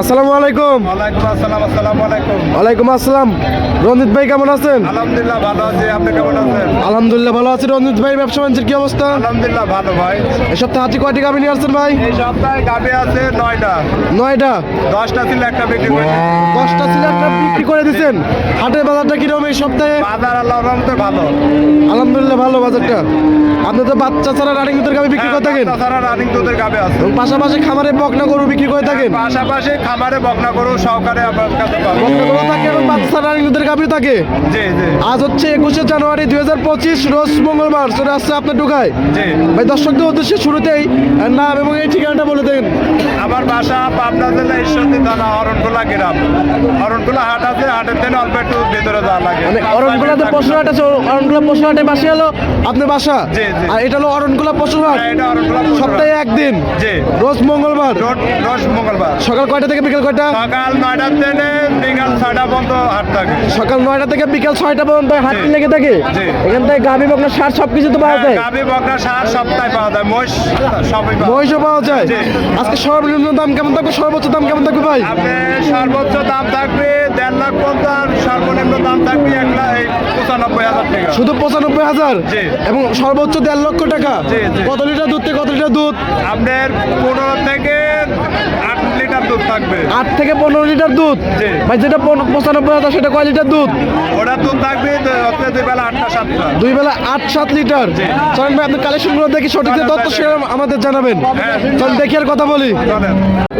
আসসালামু আলাইকুম। ওয়ালাইকুম আসসালাম আসসালামু আলাইকুম। ওয়ালাইকুম আসসালাম। রঞ্জিত ভাই কেমন আছেন? আলহামদুলিল্লাহ ভালো আছি আপনি কেমন আছেন? আলহামদুলিল্লাহ ভালো আছি। রঞ্জিত ভাই ব্যবসা বাণিজ্যের কি অবস্থা? আলহামদুলিল্লাহ ভালো ভাই। এই সপ্তাহে হাতি কয়টি গাভি নিয়ে আসছেন ভাই? এই সপ্তাহে গাবি আছে নয়টা। নয়টা? দশটা ছিল একটা বিক্রি করে দশটা ছিল একটা বিক্রি করে দিচ্ছেন হাটের বাজারটা কীরকম এই সপ্তাহে? বাজার আল্লাহ রহমতে ভালো। আলহামদুলিল্লাহ ভালো বাজারটা। আপনি তো বাচ্চা ছাড়া রানিং দুধের গাভি বিক্রি করে থাকেন? তাছাড়া রানিং দুধের গাবে আছে। পাশাপাশি খামারে বকনা গরু বিক্রি করে থাকেন? পাশাপাশি খামারে বকনা গরু সহকারে কাছে পাবো। থাকে এবং বাচ্চা ছাড়া রানিং থাকে। জি জি। আজ হচ্ছে একুশে জানুয়ারি দুই হাজার পঁচিশ রোজ মঙ্গলবার। চলে আসছে আপনার ঢুকায়। জি। ভাই দর্শকদের উদ্দেশ্যে শুরুতেই নাম এবং এই ঠিকানাটা বলে দেন। আমার বাসা পাবনা জেলা ঈশ্বরদী থানা অরণখোলা গ্রাম। অরণখোলা হাট আছে হাটের থেকে অল্প একটু ভিতরে যাওয়া লাগে। মানে পশুরহাট আছে বাসি হলো আপনার বাসা? জি, জি। আর এটা হলো হ্যাঁ, অরণখোলা সপ্তাহে একদিন। জি। রোজ মঙ্গলবার। রোজ মঙ্গলবার। সকাল কয়টা থেকে বিকেল কয়টা? সকাল নয়টা থেকে বিকাল ছয়টা পর্যন্ত হাট থাকে। সকাল নয়টা থেকে বিকেল ছয়টা পর্যন্ত হাট লেগে থাকে? এখান থেকে গাভী বকনা সার সবকিছু তো পাওয়া যায়? গাভী বকরা সার সপ্তাহে পাওয়া যায়। মহিষ সবই পাওয়া যায়। মহিষও পাওয়া যায়? আজকে সর্বনিম্ন দাম কেমন থাকবে? সর্বোচ্চ দাম কেমন থাকবে ভাই? আপনি সর্বোচ্চ দাম থাকবে দেড় লাখ পঞ্চাশ সর্বনিম্ন দাম থাকবে এক লাখ এই পঁচানব্বই হাজার টাকা শুধু পঁচানব্বই হাজার? এবং সর্বোচ্চ দেড় লক্ষ টাকা। কত লিটার দুধ থেকে কত লিটার দুধ? আপনার পনেরো থেকে আট লিটার দুধ থাকবে। আট থেকে পনেরো লিটার দুধ? ভাই যেটা পঁচানব্বই হাজার সেটা কয় লিটার দুধ? ওটা দুধ থাকবে দুই বেলা আটটা সাতটা। দুই বেলা আট সাত লিটার? চলেন ভাই আপনি কালেকশনগুলো দেখি সঠিক তথ্য সে আমাদের জানাবেন। হ্যাঁ। চলেন দেখি আর কথা বলি।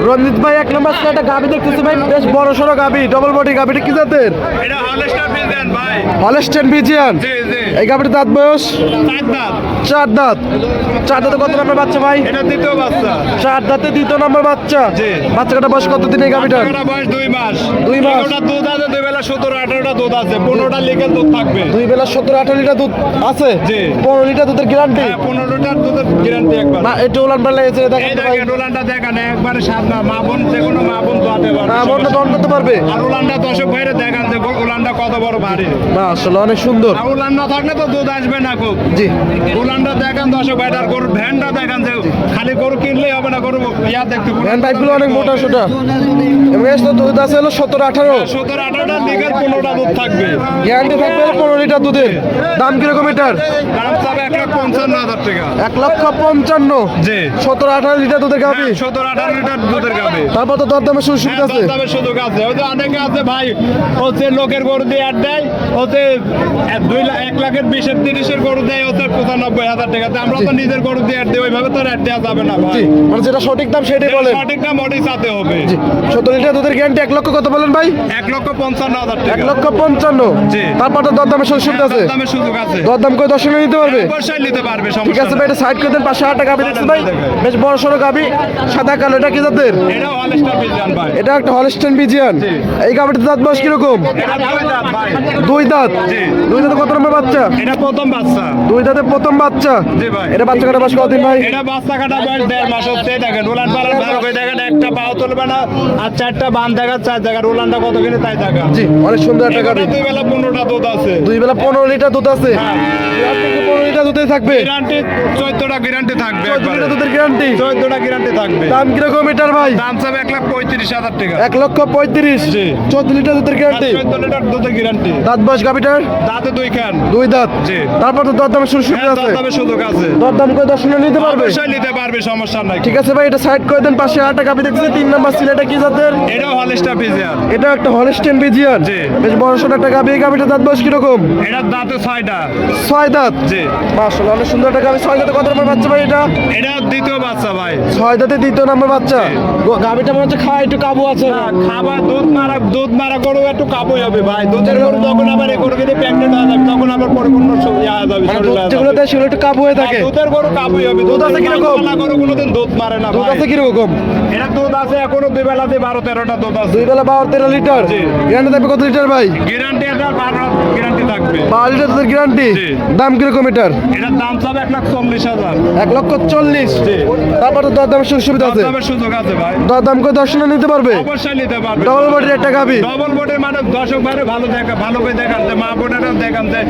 রঞ্জিত ভাই এক নম্বর একটা গাবি দেখতেছি ভাই বেশ বড় সড়ো গাবি ডবল বডি গাবিটা কি জাতের? হলেস্টেন বিজিয়ান জি এই গাবিটা দাঁত বয়স? চার দাঁত। চার দাঁত। কত নম্বর বাচ্চা ভাই? চার দাঁতে দ্বিতীয় নম্বর বাচ্চা। বাচ্চাটা বয়স কত দিন এই বয়স দুই মাস। দুই মাস। দুধ আছে দুই বেলা সতেরো আঠারোটা দুধ আছে পনেরোটা লিগেল দুধ থাকবে। দুই বেলা সতেরো আঠারো লিটার দুধ আছে। পনেরো লিটার দুধের গ্যারান্টি হ্যাঁ দুধের গ্যারান্টি একবার। না দেখেন দেখেন একবারে সাদা মা বোন যে কোনো মা বোন দোয়াতে পারবে না মনটা দন করতে পারবে। আর উলানটা দর্শক ভাইরে দেখান উলানটা কত বড় ভারী না আসলে অনেক সুন্দর। উলান না থাকলে তো দুধ আসবে না খুব। জি। উলানটা দেখান দর্শক ভাইটার গরুর ভ্যানটা দেখান যে খালি গরু কিনলেই হবে না গরু ইয়া দেখতে ভ্যান পাইপগুলো অনেক মোটা সোটা। এবং এর দুধ আছে হলো সতেরো আঠারো। সতেরো আঠারোটা লিগেল পনেরোটা দুধ থাকবে। গ্যারান্টি থাকবে পনেরো লিটার দুধের। দাম কীরকম এটার? দাম চাবে এক লাখ পঞ্চান্ন হাজার টাকা। এক লক্ষ পঞ্চান্ন। জি। সতেরো আঠারো লিটার দুধের গাবি সতেরো আঠারো লিটার দুধের গাবে তারপর তো দরদামের সুযোগ সুবিধা আছে। দামের সুযোগ আছে। ওই যে অনেকে আছে ভাই হচ্ছে লোকের গরু দিয়ে অ্যাড দেয় এক- দুই লাখ এক লাখের বিশের তিরিশের গরু দেয় হচ্ছে পঁচানব্বই হাজার টাকা। আমরা তো নিজের গরু দিয়ে অ্যাড দিই ওইভাবে তো অ্যাড দেওয়া যাবে না ভাই। মানে যেটা সঠিক দাম সেটাই বলেন। সঠিক দাম ওটাই চাতে হবে। জি সতেরো লিটার দুধের গ্যারান্টি এক লক্ষ কত বলেন ভাই? এক লক্ষ পঞ্চান্ন হাজার টাকা। এক লক্ষ পঞ্চান্ন। তারপর তো দরদামের সুযোগ সুবিধা আছে। দামের সুযোগ আছে। দরদাম করে দর্শনে নিতে পারবে? অবশ্যই নিতে পারবে ঠিক আছে ভাই এটা সাইড করে দেন পাঁচশো টাকা গাবি দেখছেন ভাই। বেশ বড় সড়ো গাবি সাদা কালো এটা কি জাতের? এটাও হলস্টার বিজান ভাই। এটা একটা হলস্টেন বিজিয়ান এই গাবিটা দাঁত বয়স কীরকম? এটা দুই দাঁত? দুই দাঁত কত নম্বর বাচ্চা? এটা প্রথম বাচ্চা। দুই দাঁতে প্রথম বাচ্চা? জি ভাই। এটা বাচ্চা কাটা বয়স কতদিন ভাই? এটা বাচ্চা কাটা বয়স দেড় মাস হচ্ছে। দেখেন উলান পালান ভালো করে দেখেন একটা পাও তুলবে না আর চারটা বান দেখা চার জায়গা উলানটা কত কিনে তাই দেখা জি অনেক সুন্দর একটা গাবি দুই বেলা পনেরোটা দুধ আছে। দুই বেলা পনেরো লিটার দুধ আছে। হ্যাঁ। পনেরো লিটার দুধে থাকবে? গ্যারান্টি চোদ্দটা গ্যারান্টি থাকবে চোদ্দ লিটার দুধের গ্যারান্টি? চোদ্দটা গ্যারান্টি থাকবে। দাম কীরকম এটার ভাই? দাম এক লাখ পঁয়ত্রিশ হাজার টাকা। এক লক্ষ পঁয়ত্রিশ। চোদ্দ লিটার দুধের গ্যারান্টি? চোদ্দ লিটার দুধের গ্যারান্টি দাঁত বয়স গাবিটার দাঁতে দুই খান। দুই দাঁত? জি। তারপর তো দরদামের সুযোগ হ্যাঁ আছে। দামে সুযোগ আছে। দরদাম করে দর্শনে নিতে পারবে? অবশ্যই নিতে পারবে সমস্যা নাই। ঠিক আছে ভাই এটা সাইড করে দেন পাশে আটটা গাবি দেখছি তিন নাম্বার সিলেটা কি জাতের? এটাও হলিস্টা পিজিয়ার এটা একটা হলস্টেন বিজিয়ান জি। বেশ বড় সড়ো একটা গাবি এই গাবিটা দাঁত বয়স কীরকম? এটার দাঁতে ছয়টা। ছয় দাঁত? জি। মাশাআল্লাহ অনেক সুন্দর একটা গাবি ছয় দাঁতে কত নম্বর বাচ্চা ভাই এটা? এটা দ্বিতীয় বাচ্চা ভাই। ছয় দাঁতে দ্বিতীয় নম্বর বাচ্চা। গাবিটা মনে হচ্ছে খাওয়া একটু কাবু আছে। খাবার দুধ মারা দুধ মারা গরু একটু কাবুই হবে ভাই। দুধের গরু তখন আবার এই গরু যদি প্যাকেট হয়ে যাবে তখন আবার সব যাবে যাবে। দেয় সেগুলো একটু কাবু হয়ে থাকে। দুধের গরু হবে দুধ আছে কীরকম? মালওয়ালা গরু কোনোদিন দুধ মারে না দুধ আছে কীরকম? এটা দুধ আছে এখনও দুই বেলাতে বারো তেরোটা দুধ আছে। দুই বেলা বারো তেরো লিটার? গ্যারান্টি থাকবে কত লিটার ভাই? গ্যারান্টি এটা বারো গ্যারান্টি থাকবে। বারো লিটার দুধের গ্যারান্টি। দাম কীরকম এটার? এটার দাম চাবে এক লাখ চল্লিশ হাজার। এক লক্ষ চল্লিশ। তারপর তো দরদামের সুযোগ সুবিধা আছে। দামের সুযোগ আছে ভাই। দরদাম করে দর্শনে নিতে পারবে? অবশ্যই নিতে পারবে। ডবল বডির একটা গাবি। ডবল মানে দর্শক ভাইরে ভালো দেখা ভালো করে দেখান মা বোনেরা দেখান যে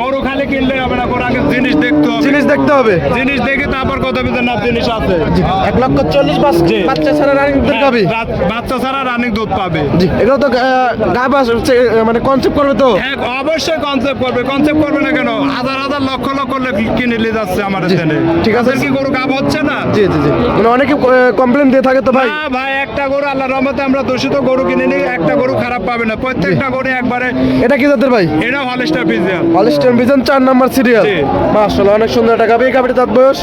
গরু খালি কিনলে হবে না গরু আগে জিনিস দেখতে হবে। জিনিস দেখতে হবে। জিনিস দেখে তারপর কত বেতন না জিনিস আছে। এক লক্ষ চল্লিশ বাস বাচ্চা ছাড়া রানিং গাবি হ্যাঁ, বাচ্চা ছাড়া রানিং দুধ পাবে। এগুলো তো গাব হচ্ছে মানে কনসেপ্ট করবে তো? হ্যাঁ অবশ্যই কনসেপ্ট করবে কনসেপ্ট করবে না কেন? হাজার হাজার লক্ষ লক্ষ লোক কিনে নিয়ে যাচ্ছে আমার ছেলে। ঠিক আছে। কি গরু গাব হচ্ছে না? জি জি জি। মানে অনেকে কমপ্লেন দিয়ে থাকে তো ভাই। ভাই একটা গরু আল্লাহ রহমতে আমরা দূষিত গরু কিনে নিই একটা গরু খারাপ পাবে না। প্রত্যেকটা গরু একবারে এটা কি জাতের ভাই? এটা হলিস্টার পিজিয়ান হলিস্টাইন ভিজন চার নাম্বার সিরিয়াল। মাশাআল্লাহ অনেক সুন্দর একটা গাবি। গাবির দাঁত বয়স?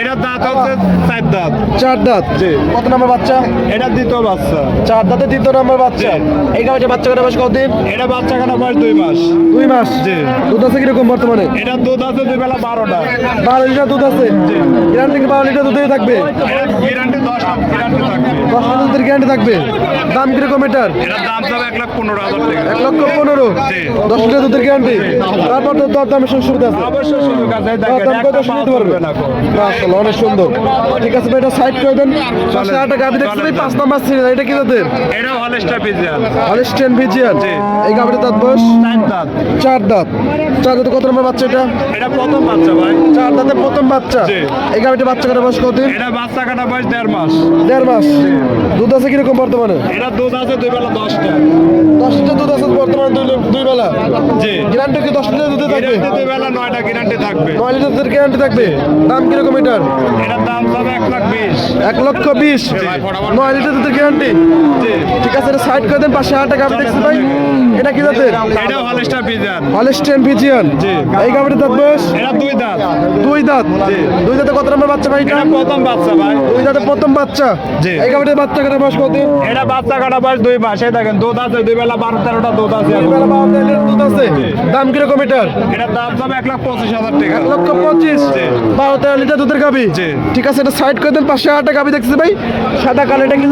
এটা দাঁত হচ্ছে চার দাঁত। চার দাঁত। জি। কত নাম্বার বাচ্চা? এটা দ্বিতীয় বাচ্চা। চার দাঁতে দ্বিতীয় নাম্বার বাচ্চা। এই গাবিটা বাচ্চা করে বয়স কতদিন এটা বাচ্চা কাটা বয়স দুই মাস। দুই মাস? জি। দুধ আছে কীরকম বর্তমানে? এটা দুধ আছে দুই বেলা বারোটা। বারো লিটার দুধ আছে? গ্যারান্টি থেকে বারো লিটার দুধই থাকবে? গ্যারান্টি দশ গ্যারান্টি থাকবে। দশ লিটার গ্যারান্টি থাকবে। দাম কীরকম এটার? এটার দাম যাবে এক লাখ পনেরো হাজার এক লক্ষ পনেরো। দশ লিটার দুধের গ্যারান্টি তারপর তো দর দামের সুবিধা আছে। অবশ্যই সুযোগ আছে দর দাম কত শুনতে পারবে? মাশাআল্লাহ অনেক সুন্দর। ঠিক আছে ভাই এটা সাইড করে দেন। পাশে আটটা গাবি দেখতে পাঁচ নাম্বার সিরিয়াল এটা কি জাতের? এটা হলিস্টার পিজিয়ান হলিস্টিয়ান ভিজিয়ান এই গাবিটা দাঁত বয়স? চার দাঁত। চার দাঁত। চার দাঁতে কত নম্বর বাচ্চা এটা? এটা প্রথম বাচ্চা ভাই। চার দাঁতে প্রথম বাচ্চা। এই গাবিটা বাচ্চা কাটা বয়স কতদিন এটা বাচ্চা কাটা বয়স দেড় মাস। দেড় মাস। দুধ আছে কীরকম বর্তমানে? এটা দুধ আছে দুই বেলা দশটা। দশ লিটার দুধ আছে বর্তমানে দুই বেলা। জি। গ্যারান্টি কি দশ লিটার দুধে থাকবে? দুই বেলা নয়টা গ্যারান্টি থাকবে। নয় লিটার গ্যারান্টি থাকবে? দাম কীরকম এটার? এটার দাম যাবে এক লাখ বিশ। এক লক্ষ বিশ? নয় লিটার দুধের গ্যারান্টি ঠিক আছে এটা সাইড করে দেন পাশে আটটা গাবি দেখছি ভাই। এটা কি জাতের? এটা হলিস্টার পিজিয়ান হলিস্টিয়ান ভিজিয়ান জি। এই দাঁত বয়স? এটা দুই দাঁত। দুই দাঁত। দুই দাঁতে কত নম্বর বাচ্চা ভাই এটা? প্রথম বাচ্চা ভাই। দুই দাঁতে প্রথম বাচ্চা। জি। এই গাবিটার বাচ্চা কাটা বয়স কতদিন এটা বাচ্চা কাটা বয়স দুই মাস। এই দেখেন দুধ আছে দুই বেলা বারো তেরোটা দুধ আছে বেলা দুধ আছে। দাম কীরকম এটার? এটার দাম এক লাখ পঁচিশ হাজার টাকা। এক লক্ষ পঁচিশ? বারো তেরো লিটার দুধের গাবি ঠিক আছে এটা সাইড করে দেন পাশে আটটা গাবি দেখছি ভাই। সাদা কালো এটা কি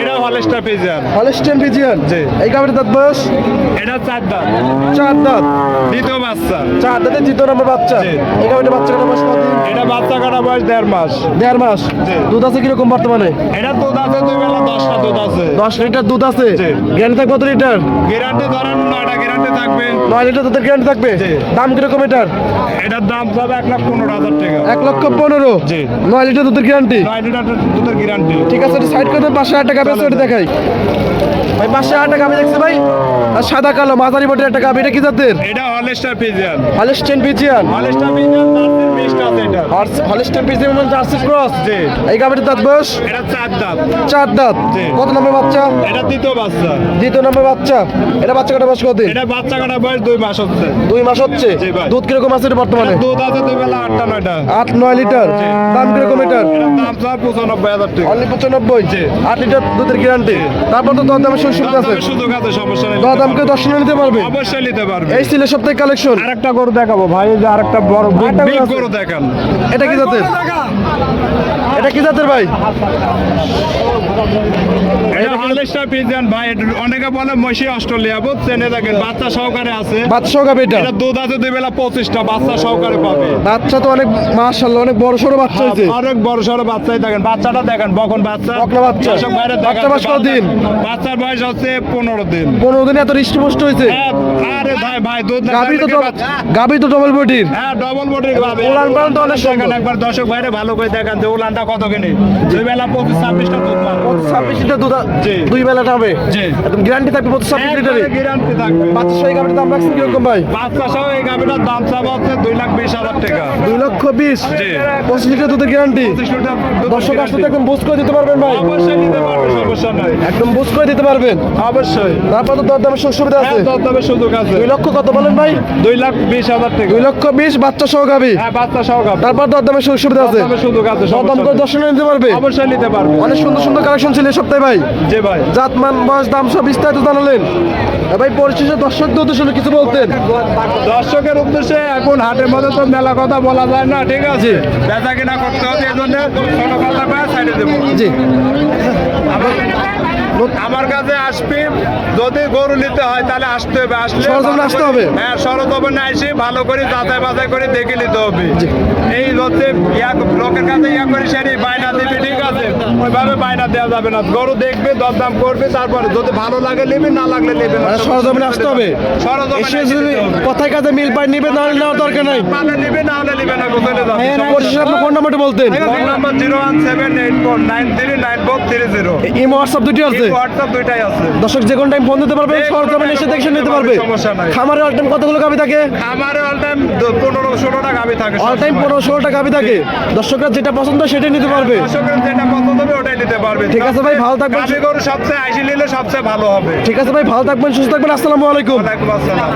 এটা হলিস্টার পিজিয়ান ভিজিয়ান এই দাঁত বয়স? এটা চার দাঁত। চার দাঁত। দ্বিতীয় বাচ্চা। চার দাঁতে দ্বিতীয় নম্বর বাচ্চা। এই গাবিটার বাচ্চা কাটা বয়স এটা বাচ্চা কাটা বয়স দেড় মাস। দেড় মাস। দুধ আছে কীরকম বর্তমানে? এটা দুধ আছে দুই বেলা দশটা দুধ আছে। দশ লিটার দুধ আছে। গ্যারান্টি কত লিটার? গ্যারান্টি ধরেন নয়টা গ্যারান্টি থাকবে। নয় লিটার দুধের গ্যারান্টি থাকবে? দাম কীরকম এটার? এটার দাম যাবে এক লাখ পনেরো হাজার টাকা। এক লক্ষ পনেরো? জি। নয় লিটার দুধের গ্যারান্টি নয় লিটার দুধের গ্যারান্টি ঠিক আছে সাইড করে দেন, পাশে আট টাকা বেশ ওটা দেখাই। ভাই পাশে আট টাকা আমি দেখছি ভাই। আর সাদা কালো মাঝারি বটের একটা গাবি এটা কি জাতের? এটা Holstein Friesian Holstein Friesian Holstein Friesian আছে পিজিয়ান মানে জার্সি ক্রস জি। এই গাবিটার দাঁত বয়স? এটা চার দাঁত। চার দাঁত। কত নম্বর বাচ্চা? এটা দ্বিতীয় বাচ্চা। দ্বিতীয় নম্বর বাচ্চা। এটা বাচ্চা কাটা বয়স কতদিন এটা বাচ্চা কাটা বয়স দুই মাস হচ্ছে। দুই মাস হচ্ছে? দুধ কীরকম আছে বর্তমানে? দুধ আছে দুই বেলা আটটা নয়টা। আট নয় লিটার? দাম কীরকম এটার? দাম চার পঁচানব্বই হাজার টাকা। অনলি পঁচানব্বই? আট লিটার দুধের গ্যারান্টি তারপর তো দর দামের সুযোগ আছে। সুযোগ আছে সমস্যা নেই দর দামকে দর্শনে নিতে পারবে? অবশ্যই নিতে পারবে। এই ছিল সপ্তাহে কালেকশন আরেকটা গরু দেখাবো ভাই যে আরেকটা বড় গরু বিগ গরু দেখান। এটা কি জাতের? এটা কি জাতের ভাই? এটা হলিস্টার পিজিয়ান ভাই অনেকে বলে মসি অস্ট্রেলিয়া বাচ্চা সহকারে আছে। বাচ্চা গাবে এটা? এটা দুধ আছে দুই বেলা পঁচিশটা বাচ্চা সহকারে পাবে। বাচ্চা তো অনেক মাশাআল্লাহ অনেক বড় সড়ো বাচ্চা হয়েছে। অনেক বড় বাচ্চাই দেখেন বাচ্চাটা দেখেন বকন বাচ্চা। বকনা বাচ্চা। ভাইরা দেখেন, বাচ্চা বয়স কতদিন? বাচ্চার বয়স হচ্ছে পনেরো দিন। পনেরো দিনে এত হৃষ্টপুষ্ট হয়েছে? হ্যাঁ, আরে ভাই ভাই দুধ গাবি তো? গাবি তো ডবল বডির হ্যাঁ ডবল বডির গাবি উলান পালান তো অনেক সুন্দর। একবার দর্শক ভাইরে ভালো করে দেখেন যে উলানটা কত কিনে। দুই বেলা পঁচিশ ছাব্বিশটা দুধ পাবে ছাব্বিশ লিটার দুধ দুই বেলা টাবে একদম গ্যারান্টি থাকবে পঁচিশ ছাব্বিশ লিটারে। গ্যারান্টি থাকবে। বাচ্চা এই গাবির দাম রাখছেন কীরকম ভাই? বাচ্চা সহ এই গাবিটার দাম চাওয়া হচ্ছে দুই লাখ বিশ হাজার টাকা। দুই লক্ষ বিশ। পঁচিশ লিটার দুধের গ্যারান্টি পঁচিশ লিটার দুধের দর্শক আসলে একদম বুঝ করে দিতে পারবেন ভাই। অবশ্যই নিতে পারবে সমস্যা নাই। একদম বুঝ করে দিতে পারবেন। অবশ্যই। তারপর তো দর দামের সুযোগ সুবিধা আছে। হ্যাঁ দরদামের সুযোগ আছে। দুই লক্ষ কত বলেন ভাই? দুই লাখ বিশ হাজার টাকা। দুই লক্ষ বিশ বাচ্চা সহ হ্যাঁ বাচ্চা সহ তারপর সুযোগ সুবিধা আছে। দরদামের সুযোগ করে। দর্শনে নিতে পারবে। অবশ্যই নিতে পারবে। অনেক সুন্দর সুন্দর কালেকশন ছিল এই সপ্তাহে ভাই? জি ভাই। জাতমান বয়স দাম সব বিস্তারিত জানালেন। ভাই পরিশেষে দর্শকদের উদ্দেশ্যে কিছু বলতেন। দর্শকের উদ্দেশ্যে এখন হাটের মধ্যে তো মেলা কথা বলা যায় না ঠিক আছে? বেচা কিনা করতে হবে এই জন্য ছোট সাইডে দেবো। জি। আমার কাছে আসবি যদি গরু নিতে হয় তাহলে আসতে হবে আসলে আসতে হবে? হ্যাঁ সরজমিনে আসি ভালো করে যাচাই বাছাই করে দেখে নিতে হবে। এই হচ্ছে লোকের কাছে ইয়া করে সেটি আছে ওইভাবে বায়না দেওয়া যাবে না। গরু দেখবে দরদাম করবে তারপরে যদি ভালো লাগে নেবে না লাগলে নেবে না। মানে সরজমিনে আসতে হবে। সরজমিনে এসে যদি কথায় কাজে মিল পাই নিবে না হলে নেওয়ার দরকার নাই। পালে নিবে না হলে নিবে না কোথায় যাবে। ফোন নাম্বারটি বলতেন। Phone number zero one seven eight four nine three nine four three zero. Imo WhatsApp দুটি আছে। হোয়াটসঅ্যাপ দুইটাই আছে। দর্শক যে কোনো টাইম ফোন দিতে পারবে সরজমিনে এসে দেখে নিতে পারবে। সমস্যা নাই। খামারে অল টাইম কতগুলো গাবি থাকে? আমারে অল টাইম পনেরো ষোলোটা গাবি থাকে অল টাইম পনেরো ষোলোটা গাবি থাকে। দর্শকরা যেটা পছন্দ সেটাই নিতে পারবে। দর্শকের যেটা পছন্দ হবে ওটাই নিতে পারবে। ঠিক আছে ভাই, ভালো থাকবেন। গরু সবচেয়ে আইসি নিলে সবচেয়ে ভালো হবে। ঠিক আছে ভাই ভালো থাকবেন সুস্থ থাকবেন। আসসালামু আলাইকুম। ওয়ালাইকুম আসসালাম।